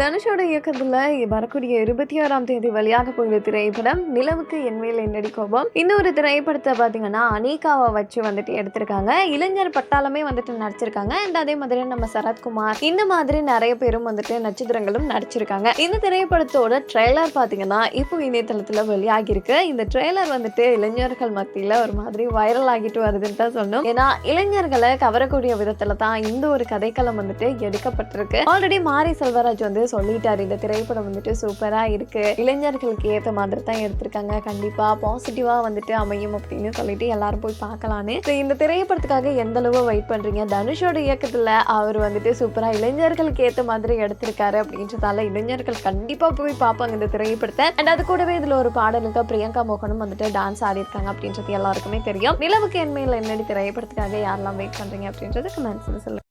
தனுஷோட இயக்கத்துல வரக்கூடிய இருபத்தி ஆறாம் தேதி வெளியாக போகிற திரைப்படம் நிலவுக்கு என் மேல் என்னடி கோபம்? இந்த ஒரு திரைப்படத்தை பார்த்தீங்கன்னா அனிகாவை வச்சு வந்துட்டு எடுத்திருக்காங்க. இளைஞர் பட்டாளமே வந்துட்டு நடிச்சிருக்காங்க. அண்ட் அதே மாதிரி நம்ம சரத்குமார் இந்த மாதிரி நிறைய பேரும் வந்துட்டு நட்சத்திரங்களும் நடிச்சிருக்காங்க. இந்த திரைப்படத்தோட ட்ரெய்லர் பார்த்தீங்கன்னா இப்போ இணையதளத்தில் வெளியாகிருக்கு இந்த ட்ரெய்லர் வந்துட்டு இளைஞர்கள் மத்தியில் ஒரு மாதிரி வைரல் ஆகிட்டு வருதுன்னு தான் சொல்லணும். ஏன்னா இளைஞர்களை கவரக்கூடிய விதத்துல தான் இந்த ஒரு கதைக்களம் வந்துட்டு எடுக்கப்பட்டிருக்கு. ஆல்ரெடி மாரி செல்வராஜ் வந்து சொல்லிட்டார். இந்த திரைப்படம் வந்துட்டு சூப்பராக இருக்குது இளைஞர்களுக்கு ஏற்ற மாதிரி தான் எடுத்திருக்காங்க. கண்டிப்பாக பாசிட்டிவாக வந்துட்டு அமையும் அப்படின்னு சொல்லிட்டு எல்லாரும் போய் பார்க்கலான்னு. இந்த திரைப்படத்துக்காக எந்த அளவு வெயிட் பண்ணுறீங்க தனுஷோட இயக்கத்தில் அவர் வந்துட்டு சூப்பராக இளைஞர்களுக்கு ஏற்ற மாதிரி எடுத்திருக்காரு அப்படின்றதால இளைஞர்கள் கண்டிப்பாக போய் பார்ப்பாங்க இந்த திரைப்படத்தை. அண்ட் அது கூடவே இதில் ஒரு பாடலுக்கு பிரியங்கா மோகனும் வந்துட்டு டான்ஸ் ஆடிருக்காங்க அப்படின்றது எல்லாருக்குமே தெரியும். நிலவுக்கு என்மையில் என்னடி திரைப்படத்துக்காக யாரெல்லாம் வெயிட் பண்ணுறீங்க அப்படின்றது கமெண்ட்ஸ்ல சொல்லுங்கள்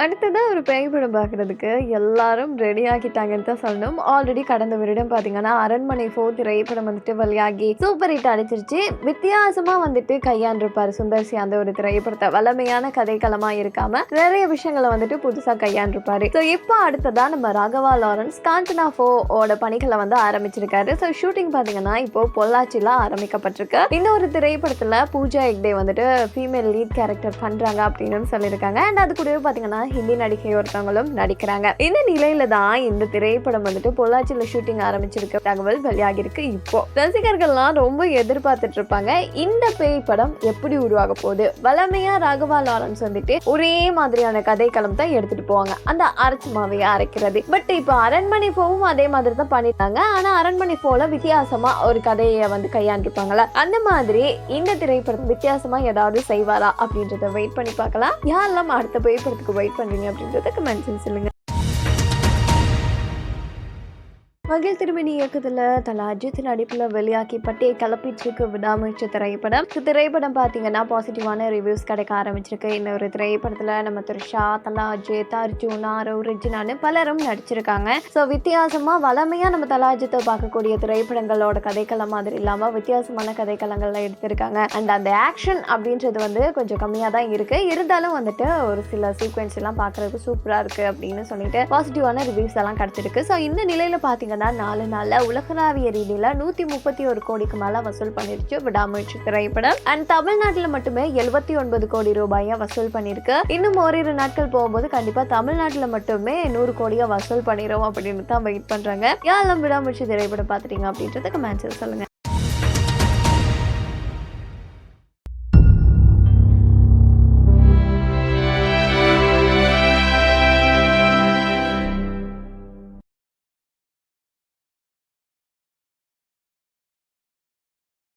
அடுத்ததான் ஒரு பேய் படம் பார்க்குறதுக்கு எல்லாரும் ரெடி ஆகிட்டாங்கன்னு தான் சொல்லணும். ஆல்ரெடி கடந்த வருடம் பார்த்தீங்கன்னா அரண்மனை ஃபோர் திரைப்படம் வந்துட்டு வழியாகி சூப்பர் ஹிட் அடிச்சிருச்சு. வித்தியாசமாக வந்துட்டு கையாண்டிருப்பார் சுந்தர்சி அந்த ஒரு திரைப்படத்தை. வளமையான கதைக்களமாக இருக்காம நிறைய விஷயங்களை வந்துட்டு புதுசாக கையாண்டிருப்பாரு. ஸோ இப்போ அடுத்ததாக நம்ம ராகவா லாரன்ஸ் காஞ்சனா ஃபோ ஓட பணிகளை வந்து ஆரம்பிச்சிருக்காரு. ஸோ ஷூட்டிங் பார்த்தீங்கன்னா இப்போ பொள்ளாச்சியில் ஆரம்பிக்கப்பட்டிருக்கு. இந்த ஒரு திரைப்படத்தில் பூஜா எக்டே வந்துட்டு ஃபீமேல் லீட் கேரக்டர் பண்ணுறாங்க அப்படின்னு சொல்லியிருக்காங்க. அண்ட் அது கூடவே பார்த்தீங்கன்னா ஹிந்தி நடிகை ஒருத்தவங்களும் நடிக்கிறாங்க. இந்த நிலையில தான் இந்த திரைப்படம் வந்துட்டு பொள்ளாச்சியில் ஷூட்டிங் ஆரம்பிச்சிருக்க தகவல் வெளியாகிருக்கு இப்போ. ரசிகர்கள்லாம் ரொம்ப எதிர்பார்த்துட்டு இருப்பாங்க இந்த பேய் படம் எப்படி உருவாக போகுது? வளமையா ராகவா லாரன்ஸ் வந்துட்டு ஒரே மாதிரியான கதைக்களம் தான் எடுத்துட்டு போவாங்க. அந்த அரைச்சு மாவையை அரைக்கிறது. பட் இப்போ அரண்மனை போவும் அதே மாதிரி தான் பண்ணிட்டாங்க. ஆனா அரண்மனை போல வித்தியாசமா ஒரு கதையை வந்து கையாண்டிருப்பாங்களா? அந்த மாதிரி இந்த திரைப்படம் வித்தியாசமா ஏதாவது செய்வாரா அப்படின்றத வெயிட் பண்ணி பார்க்கலாம். யாரெல்லாம் அடுத்த திரைப்படத்துக்கு வெயிட் பண்ணுறீங்க அப்படின்றத கமெண்ட்ஸ் சொல்லுங்க. மகிழ் திருமணி இயக்கத்தில் தலா அஜித் நடிப்பில் வெளியாகி பட்டியை கலப்பிச்சிருக்கு விடாமுயற்சி திரைப்படம். இந்த திரைப்படம் பார்த்தீங்கன்னா பாசிட்டிவான ரிவ்யூஸ் கிடைக்க ஆரம்பிச்சிருக்கு. இந்த ஒரு திரைப்படத்தில் நம்ம த்ரிஷா தலா அஜித் அர்ஜுன் ஆரவ் ரிஜினான்னு பலரும் நடிச்சிருக்காங்க. ஸோ வித்தியாசமாக வளமையாக நம்ம தலா அஜித்தை பார்க்கக்கூடிய திரைப்படங்களோட கதைக்களம் மாதிரி இல்லாமல் வித்தியாசமான கதைக்களங்கள்ல எடுத்திருக்காங்க. அண்ட் அந்த ஆக்ஷன் அப்படின்றது வந்து கொஞ்சம் கம்மியாக தான் இருக்கு. இருந்தாலும் வந்துட்டு ஒரு சில சீக்வன்ஸ் எல்லாம் பார்க்கறதுக்கு சூப்பராக இருக்கு அப்படின்னு சொல்லிட்டு பாசிட்டிவான ரிவ்யூஸ் எல்லாம் கிடைச்சிருக்கு. ஸோ இந்த நிலையில் பார்த்தீங்கன்னா நாலு நாளில் உலகளாவிய ரீதியில் நூற்றி முப்பத்தி ஒரு கோடிக்கு மேலே வசூல் பண்ணிருச்சு விடாமுயற்சி திரைப்படம். அண்ட் தமிழ்நாட்டில் மட்டுமே எழுபத்தி ஒன்பது கோடி ரூபாயை வசூல் பண்ணிருக்கு. இன்னும் ஓரிரு நாட்கள் போகும்போது கண்டிப்பாக தமிழ்நாட்டில் மட்டுமே நூறு கோடியை வசூல் பண்ணிடும் அப்படின்னு தான் வெயிட் பண்ணுறாங்க யாரெல்லாம் விடாமுயற்சி திரைப்படம் பார்த்துட்டீங்க அப்படின்றத கமெண்ட்ஸில் சொல்லுங்க.